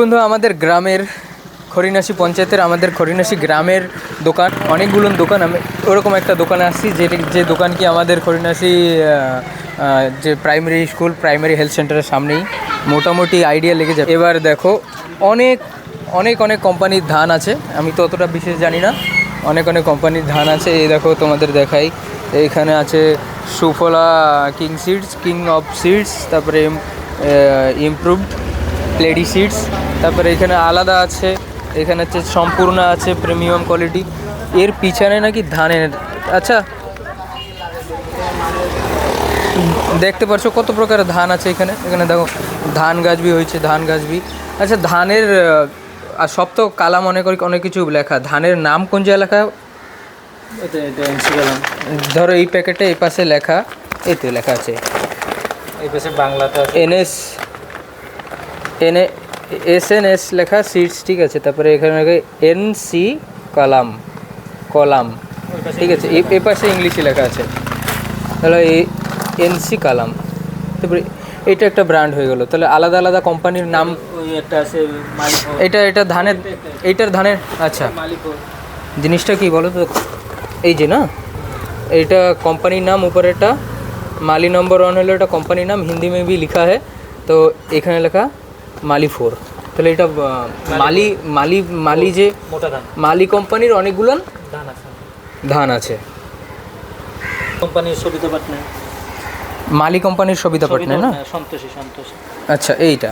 বন্ধু, আমাদের গ্রামের খরিনাসি পঞ্চায়েতের, আমাদের খরিনাসি গ্রামের দোকান, অনেকগুলো দোকান, আমি ওরকম একটা দোকানে আসছি, যে যে দোকান কি আমাদের খরিনাসি যে প্রাইমারি স্কুল প্রাইমারি হেলথ সেন্টারের সামনেই, মোটামুটি আইডিয়া লেগে যাবে। এবার দেখো, অনেক অনেক অনেক কোম্পানির ধান আছে, আমি তো অতটা বিশেষ জানি না, অনেক অনেক কোম্পানির ধান আছে, এই দেখো তোমাদের দেখাই এইখানে আছে Sufala king seeds king of seeds তারপরে ইমপ্রুভড লেডি সিডস তারপরে এখানে আলাদা আছে এখানে হচ্ছে সম্পূর্ণ আছে প্রিমিয়াম কোয়ালিটি। এর পিছনে নাকি ধানের আচ্ছা। দেখতে পারছ কত প্রকারের ধান আছে এখানে? এখানে দেখো ধান গাছবি হয়েছে ধান গাছবি। আচ্ছা ধানের আর সব তো কালা মনে করি অনেক কিছু লেখা। ধানের নাম কোন জায়গায় লেখা? কলাম ধরো এই প্যাকেটে এই পাশে লেখা এতে লেখা আছে। এই পাশে বাংলাতে NS N S N S লেখা সিটস ঠিক আছে? তারপরে এখানে এন সি কলাম কলাম ঠিক আছে? এ পাশে ইংলিশে লেখা আছে। তাহলে এন সি কালাম। তারপরে এটা একটা ব্র্যান্ড হয়ে গেল। তাহলে আলাদা আলাদা কোম্পানির নাম একটা আছে এটা এটা ধানের এইটার ধানের আচ্ছা। জিনিসটা কি বলো তো? এই যে না? এটা কোম্পানির নাম উপরে এটা মালি নম্বর ওয়ান হলো এটা কোম্পানির নাম হিন্দি মে ভি লিখা হয়। তো এখানে লেখা মালি ফোর। তাহলে এটা মালি মালি মালি যে মালি কোম্পানির অনেকগুলো ধান আছে। কোম্পানির সবিতা পাটনা মালি কোম্পানির সবিতা পাটনা না? সন্তোষী সন্তোষী। আচ্ছা এইটা।